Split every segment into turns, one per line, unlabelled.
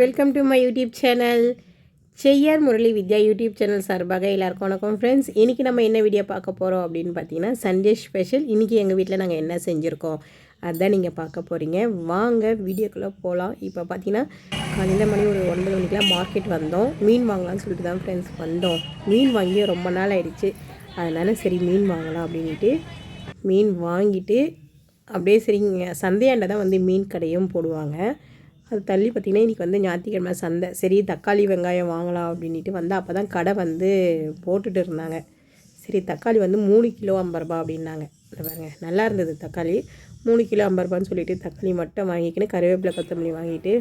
Welcome to my YouTube channel Cheyyar Murali Vidya YouTube channel சார்பாக எல்லாருக்கும் வணக்கம் friends இன்றைக்கி நம்ம என்ன வீடியோ பார்க்க போகிறோம் அப்படின்னு பார்த்தீங்கன்னா சண்டே ஸ்பெஷல் இன்றைக்கி எங்கள் வீட்டில் நாங்கள் என்ன செஞ்சுருக்கோம்? அதுதான் நீங்கள் பார்க்க போகிறீங்க வாங்க வீடியோக்குள்ளே போகலாம் இப்போ பார்த்தீங்கன்னா காலையில் மணி ஒரு ஒன்பது மணிக்கெலாம் மார்க்கெட் வந்தோம். மீன் வாங்கலாம்னு சொல்லிட்டு தான் ஃப்ரெண்ட்ஸ் வந்தோம். மீன் வாங்கி ரொம்ப நாள் ஆயிடுச்சு. அதனால் சரி மீன் வாங்கலாம் அப்படின்ட்டு மீன் வாங்கிட்டு அப்படியே சரிங்க சந்தையாண்ட தான் வந்து மீன் கடையும் போடுவாங்க. அது தள்ளி பார்த்திங்கன்னா இன்றைக்கி வந்து ஞாயிற்றுக்கிழமை சந்தை. சரி தக்காளி வெங்காயம் வாங்கலாம் அப்படின்ட்டு வந்து அப்போ தான் கடை வந்து போட்டுட்டு இருந்தாங்க. சரி தக்காளி வந்து மூணு கிலோ ஐம்பது ரூபா அப்படின்னாங்க. பாருங்க நல்லா இருந்தது தக்காளி. மூணு கிலோ ஐம்பது ரூபான்னு சொல்லிட்டு தக்காளி மட்டும் வாங்கிக்கின்னு கருவேப்பிலை கொத்தமல்லி வாங்கிட்டு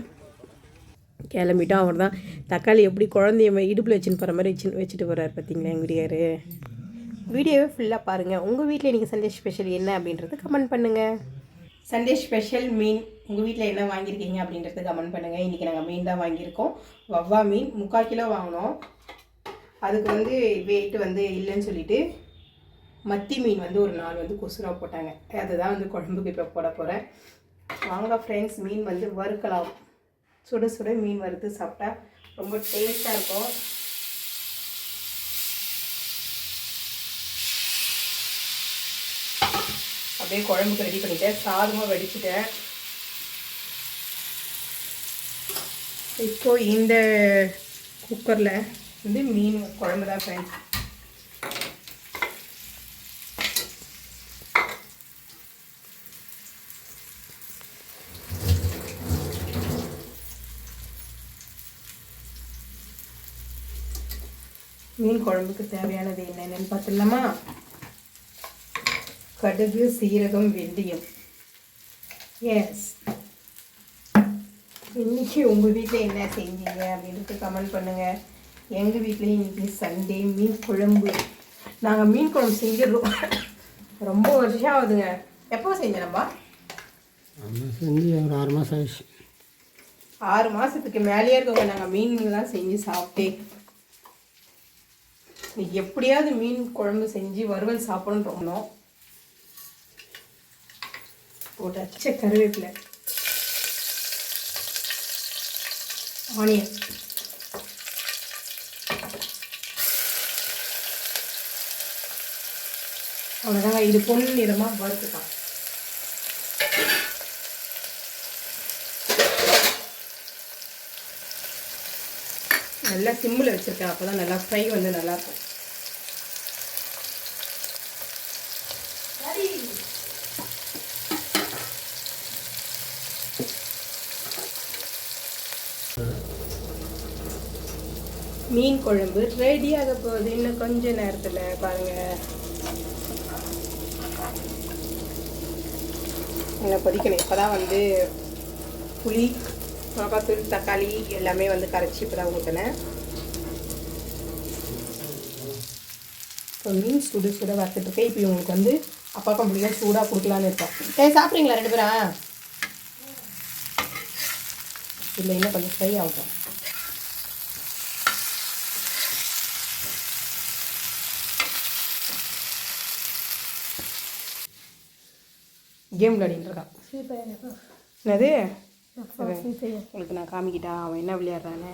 கிளம்பிட்டோம். அவர் தான் தக்காளி எப்படி குழந்தைய இடுப்பில் வச்சுன்னு போகிற மாதிரி வச்சு வச்சுட்டு போகிறாரு பார்த்தீங்களா எங்கள் வீடியார் வீடியோவே ஃபுல்லாக பாருங்கள் உங்கள் வீட்டில் இன்றைக்கி சண்டே ஸ்பெஷல் என்ன அப்படின்றது கமெண்ட் பண்ணுங்கள் சண்டே ஸ்பெஷல் மீன். உங்கள் வீட்டில் என்ன வாங்கியிருக்கீங்க அப்படின்றது கமெண்ட் பண்ணுங்கள் இன்றைக்கி நாங்கள் மீன் தான் வாங்கியிருக்கோம். வவ்வா மீன். முக்கால் கிலோ வாங்கினோம். அதுக்கு வந்து வெயிட் வந்து இல்லைன்னு சொல்லிட்டு மத்தி மீன் வந்து ஒரு நாள் வந்து கொசுரா போட்டாங்க. அதுதான் வந்து குழம்புக்கு இப்போ போட போகிறேன் வாங்க ஃப்ரெண்ட்ஸ் மீன் வந்து வறுக்கலாம். சுட சுட மீன் வறுத்து சாப்பிட்டா ரொம்ப டேஸ்ட்டாக இருக்கும். அப்படியே குழம்புக்கு ரெடி பண்ணிட்டேன். சாதமாக வடிச்சிட்டேன். இப்போ இந்த குக்கரில் வந்து மீன் குழம்பு தான் ஃப்ரெண்ட்ஸ் மீன் குழம்புக்கு தேவையானது என்னென்னு பார்த்துடலாமா? கடுகு சீரகம் வெந்தயம். எஸ் இன்னைக்கு உங்கள் வீட்டில் என்ன செஞ்சீங்க அப்படின்ட்டு கமெண்ட் பண்ணுங்கள் எங்கள் வீட்லேயும் இன்னைக்கு சண்டே மீன் குழம்பு. நாங்கள் மீன் குழம்பு செஞ்சிடுறோம். ரொம்ப வருஷம் ஆகுதுங்க. எப்போ செஞ்சோம்மா
செஞ்சு ஒரு ஆறு மாதம் ஆயிடுச்சு.
ஆறு மாதத்துக்கு மேலேயே இருக்கவங்க நாங்கள் மீன் தான் செஞ்சு சாப்பிட்டே. எப்படியாவது மீன் குழம்பு செஞ்சு வறுவல் சாப்பிடணும்னு போட்டாச்சு போட்டு கருவேப்பிலை. ஆனியன் அவ்வளோதாங்க இது பொண்ணு நிறமாக வறுத்துக்கலாம். நல்லா சிம்மில் வச்சுருக்கேன். அப்போ தான் நல்லா ஃப்ரை வந்து நல்லாயிருக்கும் மீன் குழம்பு. ரெடியாக போகுது. இன்னும் கொஞ்ச நேரத்தில் பாருங்கள் நல்லா கொதிக்கணும். இப்போ தான் வந்து புளி மிளகாத்தூள் தக்காளி எல்லாமே வந்து கரைச்சி இப்போ தான் ஊற்றினேன் இப்போ மீன் சுடு சுட வறுத்துட்ருக்கேன் இப்போ இவங்களுக்கு வந்து அப்பாப்பா பிடிக்கும் சூடாக கொடுக்கலான்னு இருக்கோம். சரி சாப்பிட்றீங்களா ரெண்டு பேரா இல்லை இன்னும் கொஞ்சம் ஃப்ரை ஆகட்டும். கேம் விளையாடிட்டு இருக்கான். என்னது? உங்களுக்கு நான் காமிக்கிட்டா அவன் என்ன விளையாடுறானே?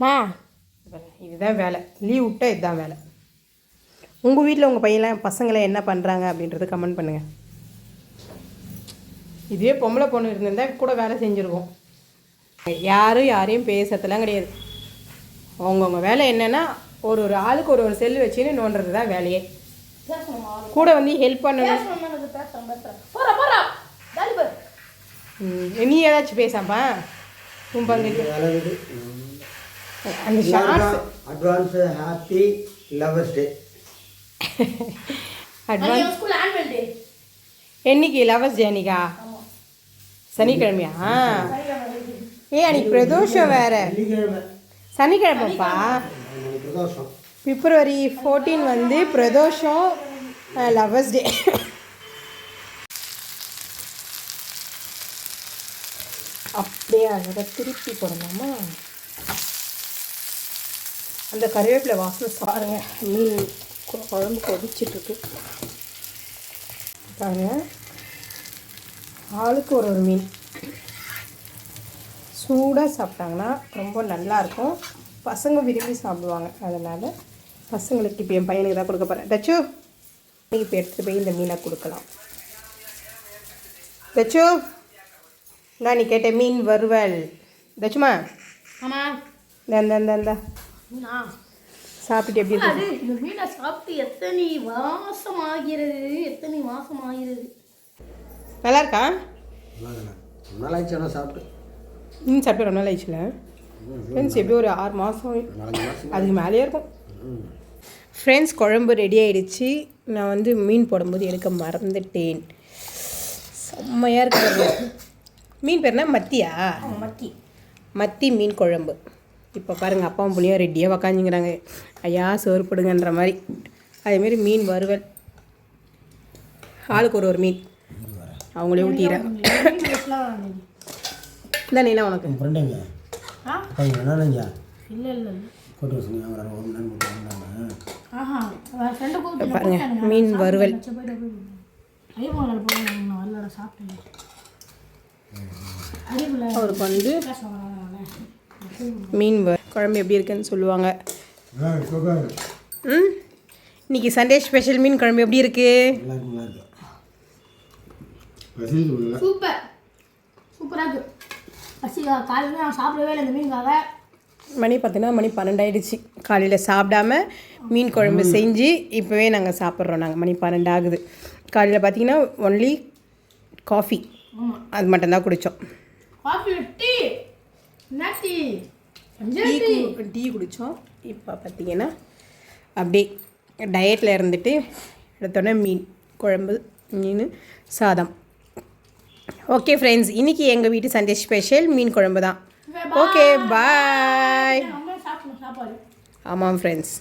மா. இதுதான் வேலை. லீவ் விட்டா இதுதான் வேலை. உங்கள் வீட்டில் உங்கள் பையன்லாம் பசங்களை என்ன பண்ணுறாங்க அப்படின்றது கமெண்ட் பண்ணுங்கள் இதுவே பொம்பளை பொண்ணு இருந்திருந்தா கூட வேலை செஞ்சுருக்கோம் யாரும் யாரையும் பேசுறதுலாம் கிடையாது. அவங்கவுங்க வேலை என்னென்னா ஒரு ஒரு ஆளுக்கு ஒரு ஒரு செல் வச்சுன்னு நோண்டுறது தான் வேலையே. கூட வந்து ஹெல்ப் பண்ணணும். நீ ஏதாச்சும் பேசாப்பா உன் பங்குக்கு
அழகுது.
அந்த shorts
advance happy lovers day
advance என்னைக்கு? லவர்ஸ் டே அன்னைக்கா? சனிக்கிழமையா? ஏ அன்னைக்கு பிரதோஷம் வேற? சனிக்கிழமைப்பா?
பிரதோஷம்.
பிப்ரவரி ஃபோர்டீன் வந்து பிரதோஷம் லவர்ஸ் டே அப்படியே அழகாக திருப்பி போடணுமா? அந்த கருவேப்பிலை வாசனை பாருங்க. மீன் குழம்பு கொதிச்சிட்ருக்கு பாருங்க. ஆளுக்கு ஒரு ஒரு மீன். சூடாக சாப்பிட்டாங்கன்னா ரொம்ப நல்லாயிருக்கும் பசங்க விரும்பி சாப்பிடுவாங்க அதனால் பசங்களுக்கு இப்போ என் பையனுக்கு தான் கொடுக்க போகிறேன் தச்சு இப்போ எடுத்துகிட்டு போய் இந்த மீனை கொடுக்கலாம். தச்சு நான் நீ கேட்ட மீன் வறுவல். தச்சுமா?
ஆமாம்
இந்த இந்த இந்த இந்த. சாப்பிட்டு எப்படி இருக்கு?
அது இந்த மீனை சாப்பிட்டு எத்தனை வாசம் ஆகிறது எத்தனை வாசம் ஆகிறது
நல்லா இருக்கா
ஆயிடுச்சு சாப்பிட்டு.
ம் சாப்பிட்டு ரொம்ப நாள் ஆயிடுச்சுல. ஃப்ரெண்ட்ஸ் எப்படி ஒரு ஆறு மாதம் அதுக்கு மேலேயே இருக்கும். ஃப்ரெண்ட்ஸ் குழம்பு ரெடி ஆயிடுச்சு. நான் வந்து மீன் போடும்போது எடுக்க மறந்துட்டேன். செம்மையாக இருக்கு பாருங்க. மீன் பேர் என்ன? மத்தியா?
மக்கி
மத்தி. மீன் குழம்பு. இப்போ பாருங்கள் அப்பாவும் புள்ளியும் ரெடியாக உக்காந்துங்கிறாங்க. ஐயா சோறு போடுங்கன்ற மாதிரி. அதேமாரி மீன் வறுவல். ஆளுக்கு ஒரு ஒரு மீன். அவங்களே ஊட்டிடுறேன் நீனா உனக்கு.
இல்லை இல்லை.
பாருங்க மீன் வறுவல். அவருக்கு வந்து மீன் குழம்பு எப்படி இருக்குன்னு சொல்லுவாங்க. ம்? இன்னைக்கு சண்டே ஸ்பெஷல் மீன் குழம்பு எப்படி இருக்கு?
சூப்பர். சூப்பராக இருக்கு. பசி காலையில் நான் சாப்பிடவே இல்லை இந்த மீனுக்காக.
மணி பார்த்தீங்கன்னா மணி பன்னெண்டாயிடுச்சு. காலையில் சாப்பிடாம மீன் குழம்பு செஞ்சு இப்போவே நாங்கள் சாப்பிட்றோம். நாங்கள் மணி பன்னெண்டு ஆகுது காலையில் பார்த்தீங்கன்னா ஒன்லி காஃபி அது மட்டும்தான் குடித்தோம் டீ குடித்தோம் இப்போ பார்த்தீங்கன்னா அப்படியே டயட்டில் இருந்துட்டு எடுத்தோடனே மீன் குழம்பு மீன் சாதம். ஓகே ஃப்ரெண்ட்ஸ் இன்றைக்கி எங்கள் வீட்டு சண்டே ஸ்பெஷல் மீன் குழம்பு தான். ஓகே பாய்
நம்ம சாப்பிடணும் சாப்பாடு
ஆமாம் ஃப்ரெண்ட்ஸ்